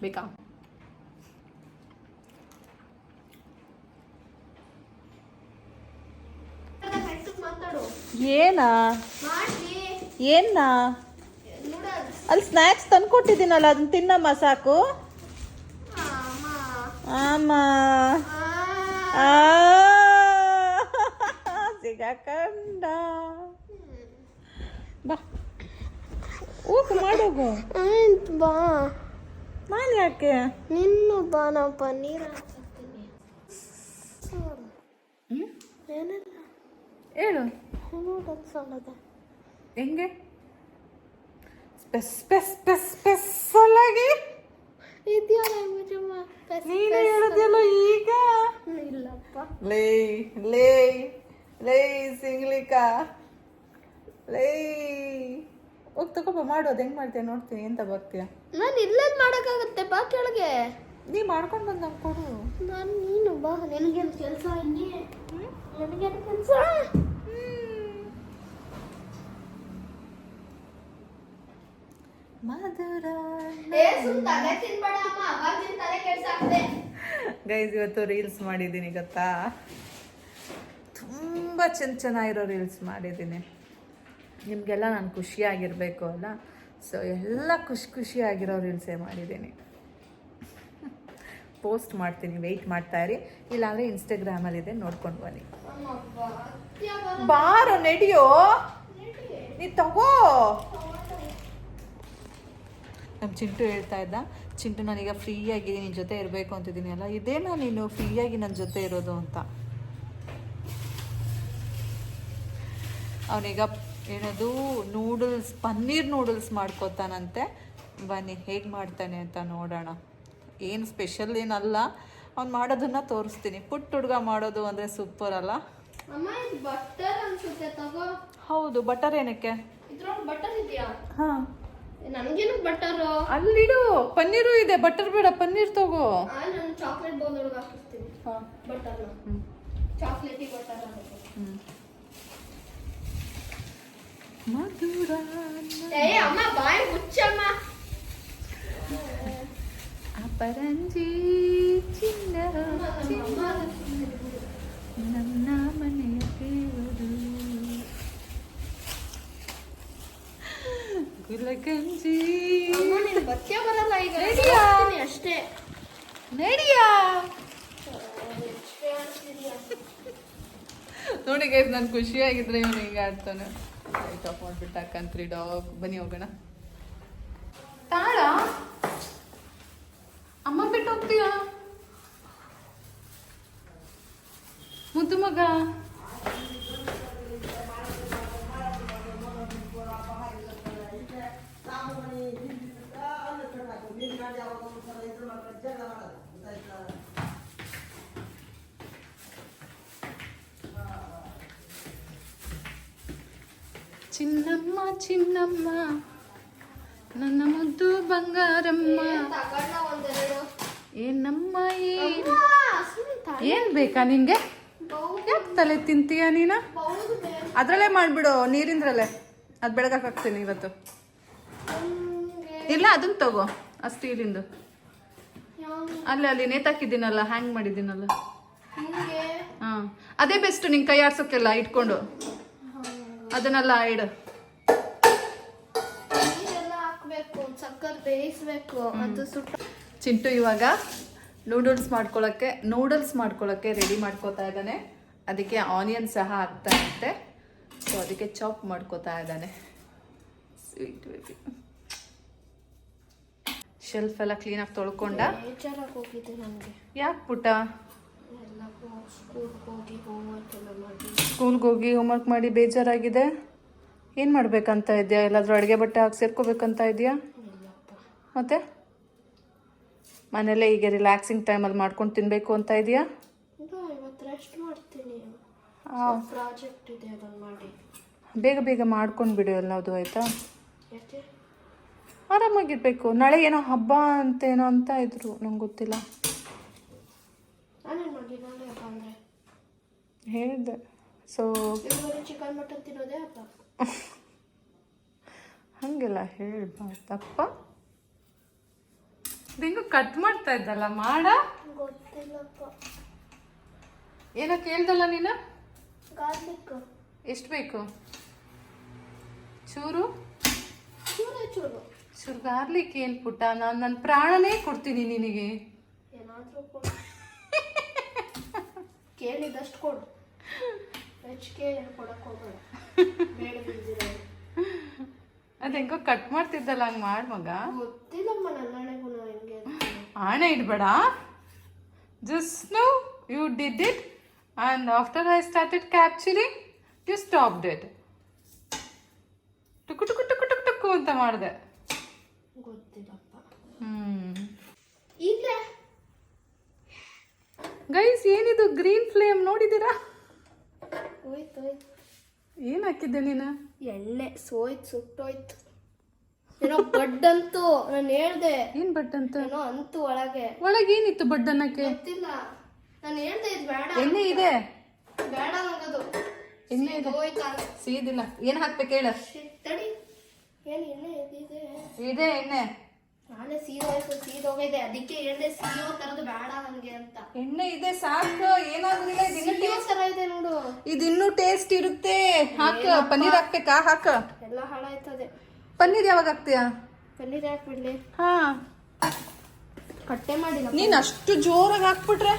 ಬೇಕಾ ಏನಾ? ಮಾಡಿ ಏನಾ ಅಲ್ಲಿ ಸ್ನ್ಯಾಕ್ಸ್ ತಂದ್ಕೊಟ್ಟಿದ್ದೀನಲ್ಲ ಅದನ್ನ ತಿನ್ನಮ್ಮ ಸಾಕು. ಅಮ್ಮ ಆಮ. ಆ. ಸಿಗಕಂಡ. ಬಾ. ಊಟ ಮಾಡೋಗು ಬಾ. ನಾನು ಯಾಕೆ? ನಿನ್ನು ಬಾನಪ್ಪ ಪನ್ನೀರ್ ಹಾಕ್ತೀನಿ ಏನಿಲ್ಲ. ಹೇಳು ನೂಡಲ್ಸ್ ಅನ್ನೋದ ಹೆಂಗೆ? ಸ್ಪೆಸ್ ಸ್ಪೆಸ್ ಸ್ಪೆಸ್ ಸ್ಪೆಷಲ್ ಆಗಿ ಇದೆಯಾ ಲ್ಯಾಂಗ್ವೇಜ್ ಅಮ್ಮ? ನೀನು ಈಗ? ಇಲ್ಲಪ್ಪ. ಲೇ ಲೇ ಲೇ ಸಿಂಗ್ಲಿಕ. ಲೇ ಹೋಗಿ ತಗೋಪ್ಪ ಮಾಡೋದು ಹೆಂಗೆ ಮಾಡ್ತೀಯ ನೋಡ್ತೀನಿ ಎಂತ ಬರ್ತೀಯ? ನಾನು ಇಲ್ಲೇನು ಮಾಡೋಕ್ಕಾಗತ್ತೆ ಬಾ ಕೆಳಗೆ. ನೀ ಮಾಡ್ಕೊಂಡು ಬಂದು ನಂಗೆ ಕೊಡು. ನಾನು ನೀನು ಬಾ ನಿನಗೇನು ಕೆಲಸ ಇಲ್ಲಿ ನನಗೇನು ಕೆಲಸ? ಮಧುರ ಗೈಸ್ ಇವತ್ತು ರೀಲ್ಸ್ ಮಾಡಿದ್ದೀನಿ ಗೊತ್ತಾ? ತುಂಬ ಚೆನ್ನ ಚೆನ್ನಾಗಿರೋ ರೀಲ್ಸ್ ಮಾಡಿದ್ದೀನಿ. ನಿಮಗೆಲ್ಲ ನಾನು ಖುಷಿಯಾಗಿರಬೇಕು ಅಲ್ಲ? ಸೊ ಎಲ್ಲ ಖುಷಿ ಖುಷಿಯಾಗಿರೋ ರೀಲ್ಸೇ ಮಾಡಿದ್ದೀನಿ. ಪೋಸ್ಟ್ ಮಾಡ್ತೀನಿ ವೆಯ್ಟ್ ಮಾಡ್ತಾ ಇರಿ. ಇಲ್ಲಾಂದರೆ ಇನ್ಸ್ಟಾಗ್ರಾಮಲ್ಲಿದೆ ನೋಡ್ಕೊಂಡು ಬನ್ನಿ. ಬಾರೋ, ನಡಿಯೋ? ನೀ ತಗೋ. ನಮ್ಮ ಚಿಂಟು ಹೇಳ್ತಾ ಇದ್ದ, ಚಿಂಟು, ನಾನೀಗ ಫ್ರೀಯಾಗಿ ನಿನ್ನ ಜೊತೆ ಇರಬೇಕು ಅಂತಿದ್ದೀನಿ ಅಲ್ಲ. ಇದೇನಾ ನೀನು ಫ್ರೀಯಾಗಿ ನನ್ನ ಜೊತೆ ಇರೋದು ಅಂತ. ಅವನೀಗ ಏನದು ನೂಡಲ್ಸ್ ಪನ್ನೀರ್ ನೂಡಲ್ಸ್ ಮಾಡ್ಕೋತಾನಂತೆ. ಬನ್ನಿ ಹೇಗೆ ಮಾಡ್ತಾನೆ ಅಂತ ನೋಡೋಣ. ಏನು ಸ್ಪೆಷಲ್ ಏನಲ್ಲ ಅವ್ನು ಮಾಡೋದನ್ನ ತೋರಿಸ್ತೀನಿ. ಪುಟ್ಟ ಹುಡುಗ ಮಾಡೋದು ಅಂದರೆ ಸೂಪರ್ ಅಲ್ಲ? ಬಟರ್ ಹೌದು ಬಟರ್ ಏನಕ್ಕೆ? ಹಾಂ. ಬಟರ್ ನನ್ಗೇನು ಬಟರ್ ಅಲ್ಲಿಡು ಪನ್ನೀರು ಇದೆ ಬಟರ್ ಬೇಡ ಪನ್ನೀರ್ ತಗೋ. ಚಾಕ್ಲೇಟ್ ಬೌಲ್ ಒಳಗೆ ಹಾಕಿಸ್ತೀನಿ. ಹಾ. ಬಟರ್ನ ಹ್ಮ್. ಚಾಕ್ಲೇಟಿ ಬಟರ್ ಹ್ಞೂ. ಮಧುರ ಅಮ್ಮ ಬಾಯಿ ಮುಚ್ಚಮ್ಮ. ಅಪರಂಜಿ ಚಿನ್ನ ಚಿನ್ನ. ನನ್ನ ಮನೆಯ ದೇವರು ಗುಲಕಂಜಿ ಬಚ್ಚೆ ಬರಲ್ಲ ಈಗ? ಅಷ್ಟೇ. ನಡಿಯಾ? ನೋಡಿ ಗೈಸ್ ನಾನು ಖುಷಿಯಾಗಿದ್ರೆ ಇವನು ಈಗ ಆಡ್ತಾನೆ ಆಫ್ ಮಾಡ್ಬಿಟ್ಟು ಹಾಕಂತ್ರಿ ಡಾಗ್. ಬನ್ನಿ ಹೋಗೋಣ. ತಾಳ ಅಮ್ಮ ಬಿಟ್ಟು ಹೋಗ್ತೀಯ? ಮುದ್ದು ಮಗ. ಚಿನ್ನಮ್ಮ ಚಿನ್ನಮ್ಮ ನನ್ನ ಮುದ್ದು ಬಂಗಾರಮ್ಮ. ಏನಮ್ಮ ಏನ್ ಬೇಕಾ ನಿಂಗೆ? ಯಾಕೆ ತಲೆ ತಿಂತೀಯ ನೀನ. ಅದ್ರಲ್ಲೇ ಮಾಡ್ಬಿಡು ನೀರಿಂದ್ರಲ್ಲೇ. ಅದು ಬೆಳಗಾಕ್ತೀನಿ ಹಾಕ್ತೀನಿ ಇವತ್ತು. ಇಲ್ಲ ಅದನ್ ತಗೋ ಆ ಸ್ಟೀಲಿಂದು. ಅಲ್ಲ ಅಲ್ಲಿ ನೇತಾಕಿದ್ದೀನಲ್ಲ ಹ್ಯಾಂಗ್ ಮಾಡಿದ್ದೀನಲ್ಲ. ಹಾಂ ಹಾ ಅದೇ ಬೆಸ್ಟ್ ನಿಂಗೆ ಕೈ ಆಡ್ಸೋಕ್ಕೆಲ್ಲ ಇಟ್ಕೊಂಡು. ಅದನ್ನೆಲ್ಲ ಇಡು. ಹಾಕ್ಬೇಕು ಸಕ್ಕರೆ ಬೇಯಿಸ್ಬೇಕು ಅದು ಸುಟ್ಟ ಚಿಂಟು ಇವಾಗ ನೂಡಲ್ಸ್ ಮಾಡ್ಕೊಳ್ಳೋಕ್ಕೆ ನೂಡಲ್ಸ್ ಮಾಡ್ಕೊಳ್ಳೋಕ್ಕೆ ರೆಡಿ ಮಾಡ್ಕೋತಾ ಇದ್ದಾನೆ. ಅದಕ್ಕೆ ಆನಿಯನ್ ಸಹ ಹಾಕ್ತಾ ಇರುತ್ತೆ. ಸೊ ಅದಕ್ಕೆ ಚಾಪ್ ಮಾಡ್ಕೋತಾ ಇದ್ದಾನೆ. ಸ್ವೀಟ್ ಬೇಬಿ ಶೆಲ್ಫ್ ಎಲ್ಲ ಕ್ಲೀನಾಗಿ ತೊಳ್ಕೊಂಡ? ಯಾಕೆ ಪುಟ್ಟ? ಸ್ಕೂಲ್ಗೆ ಹೋಗಿ ಹೋಮ್ವರ್ಕ್ ಮಾಡಿ. ಬೇಜಾರಾಗಿದೆ. ಏನು ಮಾಡಬೇಕಂತ ಇದೆಯಾ? ಎಲ್ಲಾದರೂ ಅಡುಗೆ ಬಟ್ಟೆ ಹಾಕಿ ಸೇರ್ಕೋಬೇಕಂತ ಇದೆಯಾ? ಮತ್ತೆ? ಮನೇಲೆ ಈಗ ರಿಲ್ಯಾಕ್ಸಿಂಗ್ ಟೈಮಲ್ಲಿ ಮಾಡ್ಕೊಂಡು ತಿನ್ನಬೇಕು ಅಂತ ಇದೆಯಾ? ಬೇಗ ಬೇಗ ಮಾಡ್ಕೊಂಡು ಬಿಡು ಎಲ್ಲದು ಆಯಿತಾ? ಆರಾಮಾಗಿರಬೇಕು ಆರಾಮಾಗಿರ್ಬೇಕು. ನಾಳೆ ಏನೋ ಹಬ್ಬ ಅಂತೇನೋ ಅಂತ ಇದ್ರು ನಂಗೆ ಗೊತ್ತಿಲ್ಲ ನಾನೇನು ಮಾಡಿ ನಾಳೆ ಹಬ್ಬ ಅಂದರೆ ಹೇಳಿದ್ದೆ ಸೊ ಚಿಕನ್ ಮಟನ್ ತಿನ್ನೋದೇ ಅಪ್ಪ <laughs> ಹಾಗೆಲ್ಲ ಹೇಳ್ಬಾರ್ದಪ್ಪ. ಹಿಂಗು ಕಟ್ ಮಾಡ್ತಾ ಇದ್ದಲ್ಲ ಮಾಡ. ಏನೋ ಕೇಳ್ದಲ್ಲ ನೀನು? ಗಾರ್ಲಿಕ್ ಎಷ್ಟು ಬೇಕು? ಚೂರು? ಚೂರೇ ಗಾರ್ಲಿಕ್ ಏನು ಪುಟ್ಟ ನಾನು ನನ್ನ ಪ್ರಾಣನೇ ಕೊಡ್ತೀನಿ ನಿನಗೆ. ಏನಾದರೂ ಕೇಳಿದಷ್ಟು ಕೊಡು. ಹೆಚ್ಚಿಗೆ ಕೊಡಕ್ಕೆ ಹೋಗಬೇಡ. ಬೇಡ ಬಿದ್ದಿರೋದು ಅದು ಹೆಂಗೋ ಕಟ್ ಮಾಡ್ತಿದ್ದಲ್ಲ ಹಂಗೆ ಮಾಡಿ ಮಗ? ಗೊತ್ತಿಲ್ಲಮ್ಮ ನನ್ನಣೆಗೂ ಹೆಂಗೆ ಅಂತ. ಆಣೆ ಇಡಬೇಡ. Just know you did it and after I started capturing you stop it ಟುಕು ಟುಕು ಟುಕು ಟುಕು ಟುಕು ಅಂತ ಮಾಡಿದೆ. ಗೊತ್ತಿಲ್ಲಪ್ಪ. ಹ್ಮ್. ಈಗಲೇ ಗೈಸ್ ಏನಿದು ಗ್ರೀನ್ ಫ್ಲೇಮ್ ನೋಡಿದ್ದೀರಾ? ಹೋಯ್ತು ಹೋಯ್ತು. ಏನು ಹಾಕಿದ್ದೆ ನೀನು? ಎಣ್ಣೆ ಸೋಯ್ತು ಸುಟ್ಟೋಯ್ತು. ಏನೋ ಬಡ್ಡಂತು ನಾನು ಹೇಳ್ದೆ. ಏನು ಬಡ್ ಅಂತ ಏನೋ ಅಂತು ಒಳಗೆ. ಒಳಗೆ ಏನಿತ್ತು ಬಡ್ ಅನ್ನಕ್ಕೆ ಗೊತ್ತಿಲ್ಲ. ನಾನು ಹೇಳ್ದೆ ಇದು ಬೇಡ ಎಣ್ಣೆ ಇದೆ? ಬೇಡ ನಂಗದು ಎಣ್ಣೆ ಇದೆ. ಹೋಯ್ತಾ. ಸೀದಿಲ್ಲ. ಏನು ಹಾಕ್ಬೇಕು ಹೇಳ. ತಡಿ. ಏನು ಎಣ್ಣೆ ಇದೆ? ಇದೆ ಎಣ್ಣೆ. ನಾಳೆ ಸೀದೋಯ್ತು ಸೀದೋಗಿದೆ ಅದಕ್ಕೆ ಹೇಳ್ದೆ ತರದು ಬೇಡ ನನಗೆ ಅಂತ. ಎಣ್ಣೆ ಇದೆ ಸಾಕು ಏನಾಗುದಿಲ್ಲ ಇದು ಇನ್ನೂ ಸಿಹಿಯೋ ತರ ಇದೆ ನೋಡು. ಇದು ಇನ್ನೂ ಟೇಸ್ಟ್ ಇರುತ್ತೆ. ಹಾಕ ಪನ್ನೀರ್ ಹಾಕ್ಬೇಕಾ? ಹಾಕ. ಎಲ್ಲ ಹಾಳಾಯ್ತದೆ. ಪನ್ನೀರ್ ಯಾವಾಗ ಹಾಕ್ತೀಯಾ? ಪನ್ನೀರ್ ಹಾಕ್ಬಿಡ್ಲಿ ಹಾ. ಕಟ್ಟೆ ಮಾಡಿಲ್ಲ. ನೀನ್ ಅಷ್ಟು ಜೋರಾಗಿ ಹಾಕ್ಬಿಟ್ರೆ?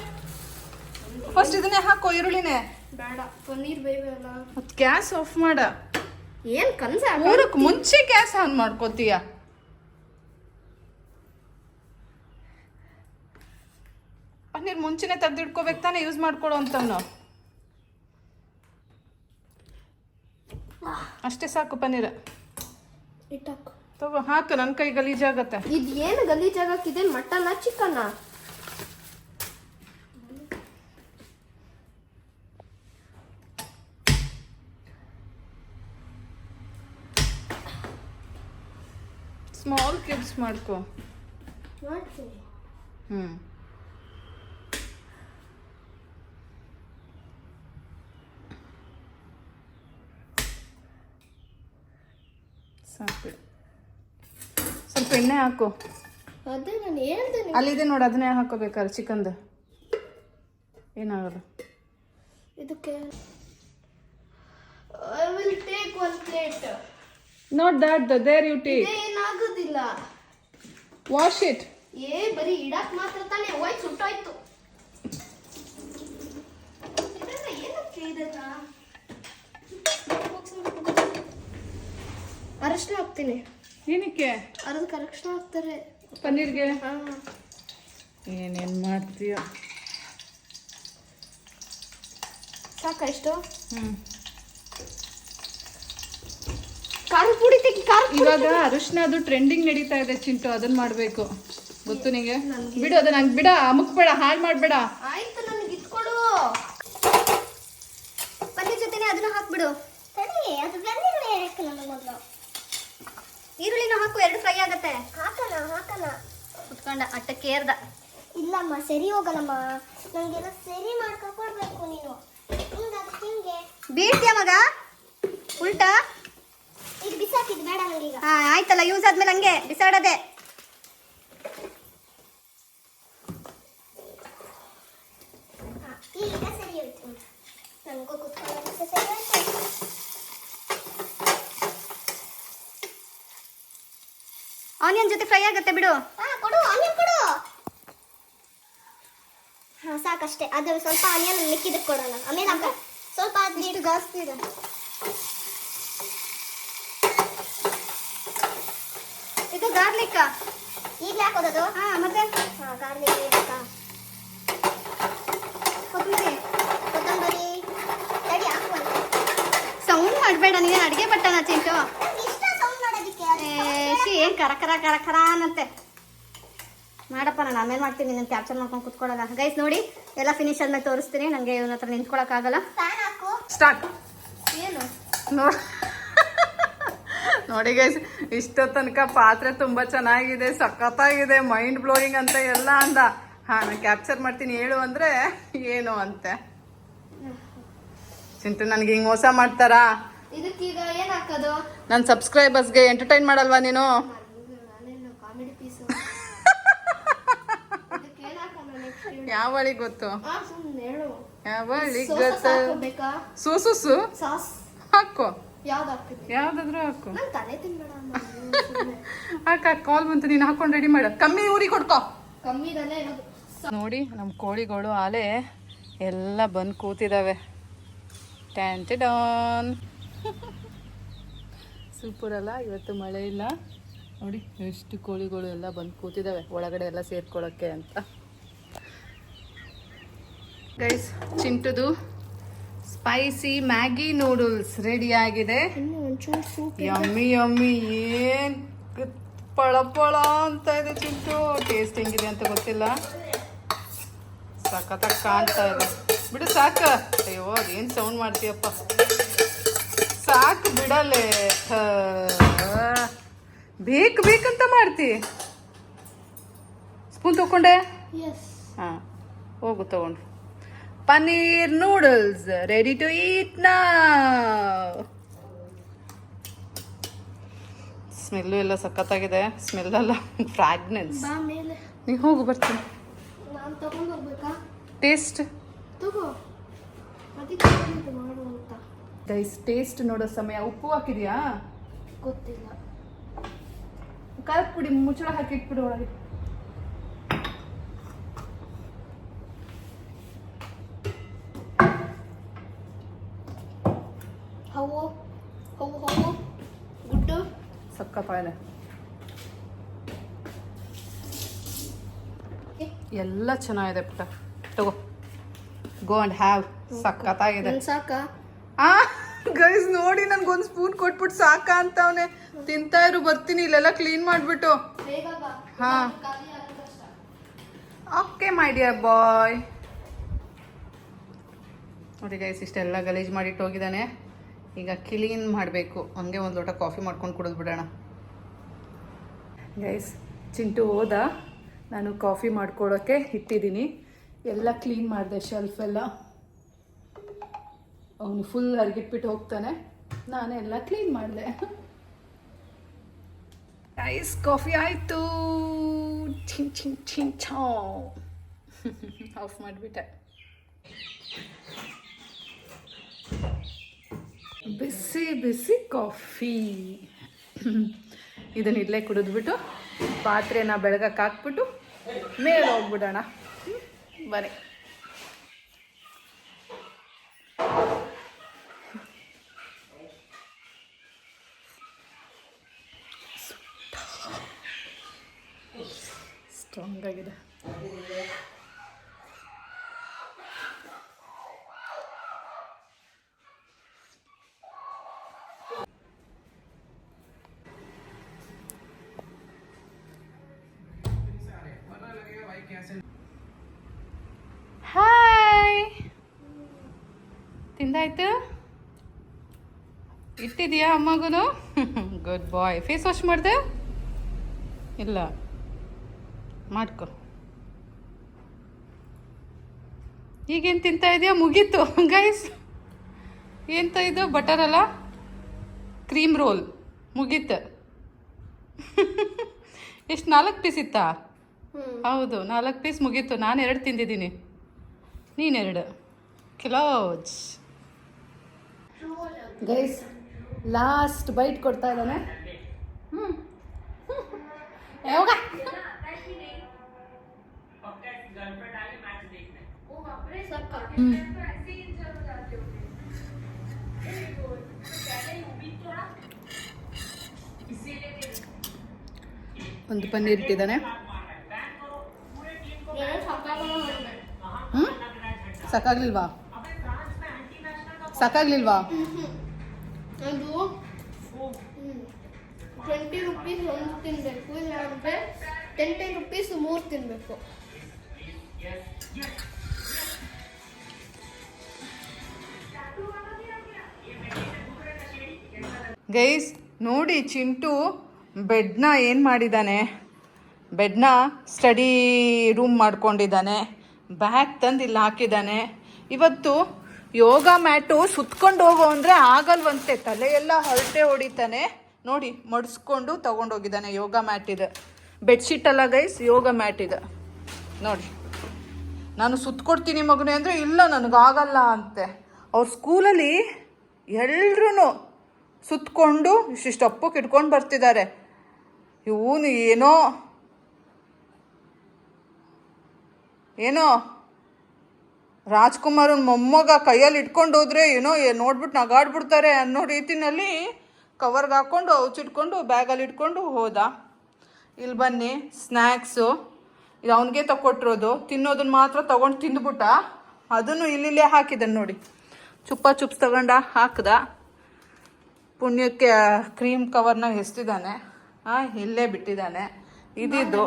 ಫಸ್ಟ್ ಇದನ್ನೇ ಹಾಕೋ ಈರುಳ್ಳಿನೇ. ಬೇಡ ಪನ್ನೀರ್ ಬೇಯಲ್ಲ ಮತ್ ಗ್ಯಾಸ್ ಆಫ್ ಮಾಡ. ಏನ್ ಕನ್ಸ ಮೂರಕ್ಕೆ ಮುಂಚೆ ಗ್ಯಾಸ್ ಆನ್ ಮಾಡ್ಕೋತೀಯ? ನೀನು ಮುಂಚೆನೇ ತೆಗೆದಿಡ್ಕೋಬೇಕು ತಾನೇ ಯೂಸ್ ಮಾಡ್ಕೊಡು ಅಂತವನು. ಅಷ್ಟೇ ಸಾಕು ಪನ್ನೀರ್. ತಗೋ ಹಾಕು ನನ್ನ ಕೈ ಗಲೀಜಾಗತ್ತೆ ಇದು ಏನು ಗಲೀಜಾಗಕ್ಕಿದೆ ಮಟನ್ ಚಿಕನ್ನ ಸ್ಮಾಲ್ ಕ್ಯೂಬ್ಸ್ ಮಾಡ್ಕೋ. ಹ್ಞೂ ಸಾಕು. ಸ್ವಲ್ಪ ಎಣ್ಣೆ ಹಾಕು. ಅದೇ ನಾನು ಹೇಳ್ದೆ ನಿಮ್ಗೆ. ಅಲ್ಲಿದೆ ನೋಡಿ ಅದನ್ನೇ ಹಾಕೋಬೇಕಾದ್ರೆ ಚಿಕನ್ದು. ಏನಾಗಲ್ಲ. ಇದಕ್ಕೆ I will take one plate not that there you take ಏನಾಗೋದಿಲ್ಲ ವಾಶ್ ಇಟ್ ಏ ಬರೀ ಇಡಕ್ ಮಾತ್ರ ತಾನೇ. ಹೋಯ್ ಸುಟ್ಟೋಯ್ತು. ಇದೆಲ್ಲ ಏನಕ್ಕೆ ಇದೆಲ್ಲ? ಅರಶಿನ ಹಾಕ್ತೀನಿ. ಏನಕ್ಕೆ? ಅದಕ್ಕೆ ಅರಶಿನ ಹಾಕ್ತಾರೆ. ಪನ್ನೀರ್ಗೆ? ಹಾ. ಏನೇನು ಮಾಡ್ತೀಯ. ಸಾಕಾ ಇಷ್ಟು? ಹ್ಞೂ ಖಾರದ ಪುಡಿ ತೆಗಿ ಖಾರ ಇವಾಗ ಅರಶಿನ ಅದು ಟ್ರೆಂಡಿಂಗ್ ನಡೀತಾ ಇದೆ ಚಿಂಟು ಅದನ್ನ ಮಾಡಬೇಕು. ಗೊತ್ತು ನಿಂಗೆ? ಬಿಡು ಅದನ್ನ ಹಂಗೆ ಬಿಡ ಅಮುಕ್ಬೇಡ ಹಾಳು ಮಾಡಬೇಡ. ಆಯ್ತು ನನಗೆ ಇಟ್ಕೊಡು ಪನ್ನೀರ್ ಜೊತೆನೆ ಅದನ್ನ ಹಾಕ್ಬಿಡು. ತಡಿ ಅದು ಬೆಂದಿರೋ ಹೇಳಕ್ಕೆ ನನ್ನ ಮೊದಲು. ಈರುಳ್ಳಿನ ಹಾಕು ಎರಡು ಫ್ರೈ ಆಗತ್ತೆ. ಹಾಕಲ್ಲ ಹಾಕಲ್ಲ. ಕುತ್ಕೊಂಡ ಅಟ್ಟಕ್ಕೆ ಏರ್ದ ಇಲ್ಲಮ್ಮ ಸರಿ ಹೋಗಲ್ಲಮ್ಮ. ನಂಗೆಲ್ಲ ಸರಿ ಮಾಡ್ಕೊಡ್ಬೇಕು ನೀನು. ಹಿಂಗೆ ಅದು ಹಿಂಗೆ. ಬೀಳ್ತೀಯ ಮಗ? ಉಲ್ಟಾ? ಇದು ಬಿಸಾಕಿದ್ ಬೇಡ ನನಗೀಗ ಹಾ ಆಯ್ತಲ್ಲ ಯೂಸ್ ಆದ್ಮೇಲೆ ಹಂಗೆ ಬಿಸಾಡದೆ. ಹಾ, ಈಗ ಸರಿ ಹೋಯ್ತು. ನನಗೂ ಕುತ್ಕೊಳ್ಳೋದಕ್ಕೆ ಸರಿ ಹೋಯ್ತು. ಆನಿಯನ್ ಜೊತೆ ಫ್ರೈ ಆಗುತ್ತೆ ಬಿಡು. ಹಾ ಕೊಡು ಆನಿಯನ್ ಕೊಡು. ಹಾ ಸಾಕಷ್ಟೇ. ಅದು ಸ್ವಲ್ಪ ಆನಿಯನ್ ಮಿಕ್ಕಿದಕ್ಕೆ ಕೊಡೋಣ. ಆಮೇಲೆ ಹಾಕ. ಸ್ವಲ್ಪ ಇಷ್ಟು ಜಾಸ್ತಿ ಇದೆ. ಇದು ಗಾರ್ಲಿಕ್ ಈಗಲೇ ಹಾಕೋದದು? ಹಾ ಮತ್ತೆ? ಹಾ ಗಾರ್ಲಿಕ್ ಕೊತ್ತಂಬರಿ. ಕೊತ್ತಂಬರಿ. ಸೌಂಡ್ ಮಾಡಬೇಡ ನೀನು ಅಡುಗೆ ಬಟ್ಟನ ಚಿಂಟು ನಂಗೆ ಇಷ್ಟ ಸೌಂಡ್ ಮಾಡೋದಕ್ಕೆ ಅದು ಏನ್ ಕರ ಕರ ಕರ ಕರ ಅನ್ನಂತೆ. ಮಾಡಪ್ಪ ನಾನು ಆಮೇಲೆ ಮಾಡ್ತೀನಿ ನಾನು ಕ್ಯಾಪ್ಚರ್ ಮಾಡ್ಕೊಂಡು ಕುತ್ಕೊಳ್ಳಲ್ಲ ಗೈಸ್ ನೋಡಿ ಎಲ್ಲ ಫಿನಿಶ್ ಆದ್ಮೇಲೆ ತೋರಿಸ್ತೀನಿ. ನನಗೆ ಇವನ ಹತ್ರ ನಿಂತ್ಕೊಳಕ್ಕಾಗಲ್ಲ. ಸ್ಟಾರ್ಟ್ ಏನು? ನೋಡಿ ನೋಡಿ ಗೈಸ್ ಇಷ್ಟೋ ತನಕ ಪಾತ್ರೆ ತುಂಬಾ ಚೆನ್ನಾಗಿದೆ ಸಖತ್ತಾಗಿದೆ ಮೈಂಡ್ ಬ್ಲೋಯಿಂಗ್ ಅಂತ ಎಲ್ಲ ಅಂದ. ಹಾ ನಾನು ಕ್ಯಾಪ್ಚರ್ ಮಾಡ್ತೀನಿ ಹೇಳು ಅಂದ್ರೆ ಏನು ಅಂತೆ? ಚಿಂಟು ನನಗೆ ಹಿಂಗೆ ಮೋಸ ಮಾಡ್ತಾರಾ? ಇದಕ್ಕೀಗ ಏನ್ ಹಾಕೋದು ನನ್ನ ಸಬ್ಸ್ಕ್ರೈಬರ್ಸ್ಗೆ ಎಂಟರ್ಟೈನ್ ಮಾಡಲ್ವಾ ನೀನು? ಯಾವಳಿ ಗೊತ್ತು? ಯಾವಳಿ ಗೊತ್ತು? ಸೂಸುಸು? ಸಾಸ್. ಹಾಕೋ. ಯಾವ್ದಾದ್ರು ಹಾಕು. ಹಾಕ ಕಾಲ್ ಬಂತು ನೀನು ಹಾಕೊಂಡು ರೆಡಿ ಮಾಡು. ಕಮ್ಮಿ ಊರಿಗೆ ಕೊಡ್ಕೋ. ನೋಡಿ ನಮ್ಮ ಕೋಳಿಗಳು ಆಲೆ ಎಲ್ಲ ಬಂದು ಕೂತಿದ್ದಾವೆ ಟ್ಯಾಂಟಿ ಡಾನ್ ಸೂಪರ್ ಅಲ್ಲ ಇವತ್ತು ಮಳೆ ಇಲ್ಲ. ನೋಡಿ ಎಷ್ಟು ಕೋಳಿಗಳು ಎಲ್ಲ ಬಂದು ಕೂತಿದ್ದಾವೆ ಒಳಗಡೆ ಎಲ್ಲ ಸೇರ್ಕೊಳ್ಳೋಕ್ಕೆ ಅಂತ. ಗೈಸ್ ಚಿಂಟುದು ಸ್ಪೈಸಿ ಮ್ಯಾಗಿ ನೂಡಲ್ಸ್ ರೆಡಿ ಆಗಿದೆ. ಯಮ್ಮಿ ಯಮ್ಮಿ ಏನ್ ಪಳ ಪಳ ಅಂತ ಇದೆ ಚಿಂಟು. ಟೇಸ್ಟ್ ಹೆಂಗಿದೆ ಅಂತ ಗೊತ್ತಿಲ್ಲ. ಸಖತ್ತಾಗಿ ಕಾಣ್ತಾ ಇದೆ. ಬಿಡು ಸಾಕ. ಅಯ್ಯೋ ಅದೇನು ಸೌಂಡ್ ಮಾಡ್ತೀಯಪ್ಪ. ಸಾಕು ಬಿಡಲೆ. ಬೇಕು ಬೇಕಂತ ಮಾಡ್ತಿ. ಸ್ಪೂನ್ ತಗೊಂಡೆ? ಹಾಂ ಹೋಗು ತಗೊಂಡು. Paneer noodles ready to eat ನಾ ಸ್ಮೆಲ್ಲು ಎಲ್ಲ ಸಖತ್ತಾಗಿದೆ. ಸ್ಮೆಲ್ ಅಲ್ಲ ಫ್ರಾಗ್ನೆನ್ಸ್ ನೀವು ಹೋಗು ಬರ್ತೀನಿ. ಟೇಸ್ಟ್ ತಗೋ ಅದಕ್ಕೆ ಹೇಳಿದ್ದು ಮಾಡು ಅಂತ ಗೈಸ್ ಟೇಸ್ಟ್ ನೋಡೋ ಸಮಯ. ಉಪ್ಪು ಹಾಕಿದ್ಯಾ? ಗೊತ್ತಿಲ್ಲ. ಖಾರದ ಪುಡಿ ಮುಚ್ಚಳ ಹಾಕಿಟ್ಬಿಡು ಒಳಗೆ. ಹವು ಹವು ಹವು ಗುಡ್ಡು. ಸಖತ್ತಾಗಿದೆ ಎಲ್ಲ ಚೆನ್ನಾಗಿದೆ ಪುಟ್ಟ. ತಗೋ. ಗೋ ಅಂಡ್ ಹ್ಯಾವ್ ಸಕ್ಕತ್ತಾಗಿದೆ. ಸಾಕ ಸಾಕಾ? ಆ? ಗೈಸ್ ನೋಡಿ ನನ್ಗೊಂದು ಸ್ಪೂನ್ ಕೊಟ್ಬಿಟ್ಟು ಸಾಕ ಅಂತವನೆ ತಿಂತಾ ಇರು ಬರ್ತೀನಿ ಇಲ್ಲೆಲ್ಲ ಕ್ಲೀನ್ ಮಾಡ್ಬಿಟ್ಟು. ಹಾ. ಓಕೆ ಮೈ ಡಿಯರ್ ಬಾಯ್ ನೋಡಿ ಗೈಸ್ ಇಷ್ಟೆಲ್ಲ ಗಲೀಜು ಮಾಡಿಟ್ಟು ಹೋಗಿದ್ದಾನೆ. ಈಗ ಕ್ಲೀನ್ ಮಾಡಬೇಕು. ಹಂಗೆ ಒಂದು ಲೋಟ ಕಾಫಿ ಮಾಡ್ಕೊಂಡು ಕುಡಿದು ಬಿಡೋಣ. ಗೈಸ್ ಚಿಂಟು ಹೋದ. ನಾನು ಕಾಫಿ ಮಾಡ್ಕೊಳೋಕ್ಕೆ ಇಟ್ಟಿದ್ದೀನಿ. ಎಲ್ಲ ಕ್ಲೀನ್ ಮಾಡಿದೆ ಶೆಲ್ಫೆಲ್ಲ ಅವನು ಫುಲ್ ಅರ್ಗಿಟ್ಬಿಟ್ಟು ಹೋಗ್ತಾನೆ. ನಾನೇ ಎಲ್ಲ ಕ್ಲೀನ್ ಮಾಡಿದೆ. ಐಸ್ ಕಾಫಿ ಆಯಿತು. ಚಿನ್ ಚಿನ್ ಚಿನ್ ಛಾ. ಆಫ್ ಮಾಡಿಬಿಟ್ಟೆ. ಬಿಸಿ ಬಿಸಿ ಕಾಫಿ ಇದನ್ನ ಇಲ್ಲೇ ಕುಡಿದ್ಬಿಟ್ಟು ಪಾತ್ರೆನ ಬೆಳಗಕ್ಕೆ ಹಾಕ್ಬಿಟ್ಟು ಮೇಲೆ ಹೋಗ್ಬಿಡೋಣ? ಬನ್ನಿ. ಸ್ಟ್ರಾಂಗ್ ಆಗಿದೆ ಹಾಯ್ ತಿಂದಾಯ್ತು? ಇಟ್ಟಿದ್ಯಾ ಅಮ್ಮಗೂನು? ಗುಡ್ ಬಾಯ್ ಫೇಸ್ ವಾಶ್ ಮಾಡಿದೆ? ಇಲ್ಲ. ಮಾಡ್ಕೊ. ಈಗೇನು ತಿಂತಾ ಇದೆಯಾ? ಮುಗೀತು. <laughs> ಗೈಸ್ ಎಂತ ಇದು? ಬಟರ್ ಅಲ್ಲ? <laughs> ಕ್ರೀಮ್ ರೋಲ್ ಮುಗೀತು. ಎಷ್ಟು ನಾಲ್ಕು ಪೀಸ್ ಇತ್ತಾ? ಹೌದು ನಾಲ್ಕು ಪೀಸ್ ಮುಗೀತು. ನಾನು ಎರಡು ತಿಂದಿದ್ದೀನಿ. ನೀನೆರಡು ಕ್ಲೋಜ್ ಗೈಸ್ ಲಾಸ್ಟ್ ಬೈಟ್ ಕೊಡ್ತಾ ಇದ್ದಾನೆ. ಹ್ಞೂ <laughs> ಯಾವಾಗ? ಒಂದು ಪನ್ನೀರ್ ಇಟ್ಟಿದ್ದಾನೆ ಹ್ಞೂ ಸಾಕಾಗ್ಲಿಲ್ವಾ ಸಾಕಾಗ್ಲಿಲ್ವಾ ಟ್ವೆಂಟಿ ರುಪೀಸ್ ಒಂದು ತಿನ್ನಬೇಕು ಇಲ್ಲಾಂದ್ರೆ ಟೆನ್ ಟೆನ್ ರುಪೀಸ್ ಮೂರು ತಿನ್ನಬೇಕು ಗೈಸ್, ನೋಡಿ ಚಿಂಟು ಬೆಡ್ನ ಏನು ಮಾಡಿದ್ದಾನೆ ಬೆಡ್ನ ಸ್ಟಡಿ ರೂಮ್ ಮಾಡ್ಕೊಂಡಿದ್ದಾನೆ ಬ್ಯಾಗ್ ತಂದು ಇಲ್ಲಿ ಹಾಕಿದ್ದಾನೆ ಇವತ್ತು ಯೋಗ ಮ್ಯಾಟು ಸುತ್ಕೊಂಡು ಹೋಗೋ ಅಂದರೆ ಆಗಲ್ವಂತೆ. ತಲೆಯೆಲ್ಲ ಹೊರಟೆ ಹೊಡಿತಾನೆ. ನೋಡಿ, ಮಡಿಸ್ಕೊಂಡು ತೊಗೊಂಡೋಗಿದ್ದಾನೆ ಯೋಗ ಮ್ಯಾಟ್ ಇದೆ. ಬೆಡ್ಶೀಟ್ ಅಲ್ಲ ಗೈಸ್, ಯೋಗ ಮ್ಯಾಟ್ ಇದೆ. ನೋಡಿ. ನಾನು ಸುತ್ತಕೊಡ್ತೀನಿ ಮಗನೇ ಅಂದರೆ ಇಲ್ಲ ನನಗಾಗಲ್ಲ ಅಂತೆ. ಅವ್ರ ಸ್ಕೂಲಲ್ಲಿ ಎಲ್ಲರೂ ಸುತ್ತಕೊಂಡು ಇಷ್ಟಿಷ್ಟು ಅಪ್ಪಕ್ಕೆ ಇಟ್ಕೊಂಡು ಬರ್ತಿದ್ದಾರೆ. ಇವನು ಏನೋ ಏನೋ ರಾಜ್ಕುಮಾರನ ಮೊಮ್ಮಗ ಕೈಯಲ್ಲಿ ಇಟ್ಕೊಂಡು ಹೋದ್ರೆ ಏನೋ ನೋಡ್ಬಿಟ್ಟು ನಗಾಡ್ಬಿಡ್ತಾರೆ ಅನ್ನೋ ರೀತಿನಲ್ಲಿ ಕವರ್ಗೆ ಹಾಕ್ಕೊಂಡು ಔಚಿಟ್ಕೊಂಡು ಬ್ಯಾಗಲ್ಲಿ ಇಟ್ಕೊಂಡು ಹೋದ. ಇಲ್ಲಿ ಬನ್ನಿ ಸ್ನ್ಯಾಕ್ಸು ಇದು ಅವನಿಗೆ ತಗೊಟ್ಟಿರೋದು ತಿನ್ನೋದನ್ನ ಮಾತ್ರ ತಗೊಂಡು ತಿಂದ್ಬಿಟ್ಟ ಅದನ್ನು ಇಲ್ಲಿಲ್ಲೇ ಹಾಕಿದ್ದಾನೆ ನೋಡಿ. ಚುಪ್ಪ ಚುಪ್ಸ್ ತಗೊಂಡ ಹಾಕ್ದ. ಪುಣ್ಯಕ್ಕೆ ಕ್ರೀಮ್ ಕವರ್ನ ಎಸ್ತಿದ್ದಾನೆ ಹಾಂ ಇಲ್ಲೇ ಬಿಟ್ಟಿದ್ದಾನೆ ಇದಿದ್ದು.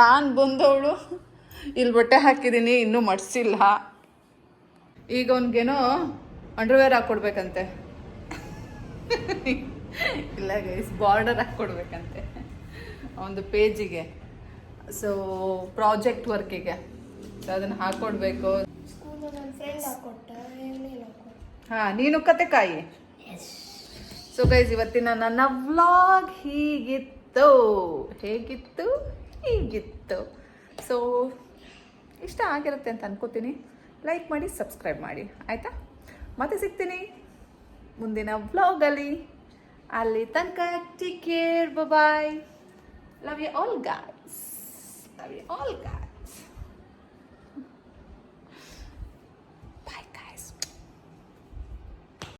ನಾನು ಬಂದವಳು ಇಲ್ಲಿ ಬಟ್ಟೆ ಹಾಕಿದ್ದೀನಿ ಇನ್ನೂ ಮಡ್ಸಿಲ್ಲ. ಈಗ ಅವನಿಗೇನೋ ಅಂಡರ್ವೇರ್ ಹಾಕ್ಕೊಡ್ಬೇಕಂತೆ ಇಲ್ಲ ಗೈಸ್ ಬಾರ್ಡರ್ ಹಾಕ್ಕೊಡ್ಬೇಕಂತೆ ಒಂದು ಪೇಜಿಗೆ ಸೊ ಪ್ರಾಜೆಕ್ಟ್ ವರ್ಕಿಗೆ ಸೊ ಅದನ್ನು ಹಾಕ್ಕೊಡ್ಬೇಕು ಹಾಂ ನೀನು ಕತೆ ಕಾಯಿ. ಸೊ ಗೈಸ್ ಇವತ್ತಿನ ನನ್ನ ವ್ಲಾಗ್ ಹೀಗಿತ್ತು. ಹೇಗಿತ್ತು? ಹೀಗಿತ್ತು. ಸೊ ಇಷ್ಟ ಆಗಿರುತ್ತೆ ಅಂತ ಅನ್ಕೋತೀನಿ. ಲೈಕ್ ಮಾಡಿ ಸಬ್ಸ್ಕ್ರೈಬ್ ಮಾಡಿ. ಆಯಿತಾ? ಮತ್ತೆ ಸಿಗ್ತೀನಿ. ಮುಂದಿನ ವ್ಲಾಗಲ್ಲಿ ಅಲ್ಲಿ ತನಕ take care bye love you all guys love you all guys